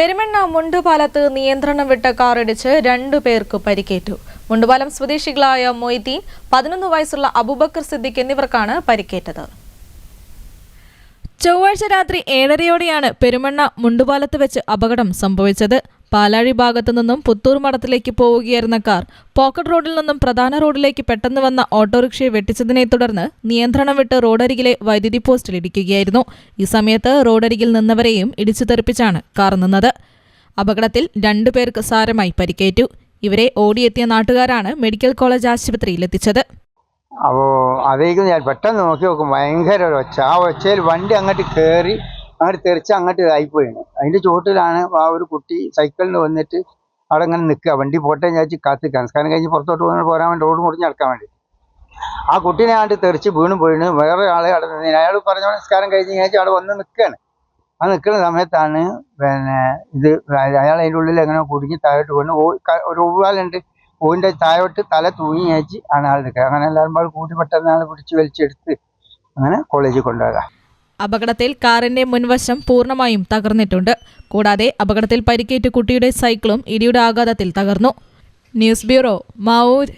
പെരുമെണ്ണ മുണ്ടുപാലത്ത് നിയന്ത്രണം വിട്ട കാറിടിച്ച് രണ്ടു പേർക്ക് പരിക്കേറ്റു. മുണ്ടുപാലം സ്വദേശികളായ മൊയ്തീൻ പതിനൊന്ന് വയസ്സുള്ള അബുബക്കർ സിദ്ദിഖ് എന്നിവർക്കാണ് പരിക്കേറ്റത്. ചൊവ്വാഴ്ച രാത്രി ഏഴരയോടെയാണ് പെരുമണ്ണ മുണ്ടുപാലത്ത് വെച്ച് അപകടം സംഭവിച്ചത്. പാലാഴി ഭാഗത്തു നിന്നും പുത്തൂർ മഠത്തിലേക്ക് പോവുകയായിരുന്ന കാർ പോക്കറ്റ് റോഡിൽ നിന്നും പ്രധാന റോഡിലേക്ക് പെട്ടെന്ന് വന്ന ഓട്ടോറിക്ഷയെ വെട്ടിച്ചതിനെ തുടർന്ന് നിയന്ത്രണം വിട്ട് റോഡരികിലെ വൈദ്യുതി പോസ്റ്റിൽ ഇടിക്കുകയായിരുന്നു. ഈ സമയത്ത് റോഡരികിൽ നിന്നവരെയും ഇടിച്ചു തെറിപ്പിച്ചാണ് കാർ നിന്നത്. അപകടത്തിൽ രണ്ടുപേർക്ക് സാരമായി പരിക്കേറ്റു. ഇവരെ ഓടിയെത്തിയ നാട്ടുകാരാണ് മെഡിക്കൽ കോളേജ് ആശുപത്രിയിൽ എത്തിച്ചത്. അപ്പോൾ അതേക്ക് ഞാൻ പെട്ടെന്ന് നോക്കി നോക്കും ഭയങ്കര ഒരു ഒച്ച. ആ ഒച്ചയിൽ വണ്ടി അങ്ങോട്ട് കയറി അങ്ങോട്ട് തെറിച്ച് അങ്ങോട്ട് ആയിപ്പോയിന് അതിന്റെ ചുവട്ടിലാണ് ആ ഒരു കുട്ടി സൈക്കിളിന് വന്നിട്ട് അവിടെ അങ്ങനെ നിൽക്കുക. വണ്ടി പോട്ടെ ഞാൻ കാത്തിക്കാൻ സംസ്കാരം കഴിഞ്ഞ് പുറത്തോട്ട് പോകുന്ന പോരാൻ വേണ്ടി റോഡ് മുറിഞ്ഞ് നടക്കാൻ വേണ്ടി. ആ കുട്ടീനെ ആണ്ട് തെറിച്ച് വീണ് പോയിന് വേറെ ആളെ അവിടെ നിന്ന് അയാൾ പറഞ്ഞ സംസ്കാരം കഴിഞ്ഞ് ഞാൻ അവിടെ വന്ന് നിൽക്കുകയാണ്. ആ നിൽക്കുന്ന സമയത്താണ് പിന്നെ ഇത് അയാൾ അതിന്റെ ഉള്ളിൽ എങ്ങനെ കുടുങ്ങി താഴോട്ട് വീണ്. ഒരു ഒവ്വാലുണ്ട് ഓയിന്റെ താഴോട്ട് തല തൂങ്ങി അയച്ച് ആണ് ആൾ നിൽക്കുക. അങ്ങനെ എല്ലാവരും പാട് കൂടി പെട്ടെന്ന് ആൾ പിടിച്ച് വലിച്ചെടുത്ത് അങ്ങനെ കോളേജിൽ കൊണ്ടുപോകാം അപകടത്തിൽ കാറിന്റെ മുൻവശം പൂർണമായും തകർന്നിട്ടുണ്ട്. കൂടാതെ അപകടത്തിൽ പരിക്കേറ്റ് കുട്ടിയുടെ സൈക്കിളും ഇടിയുടെ ആഘാതത്തിൽ തകർന്നു. News bureau Mavoor.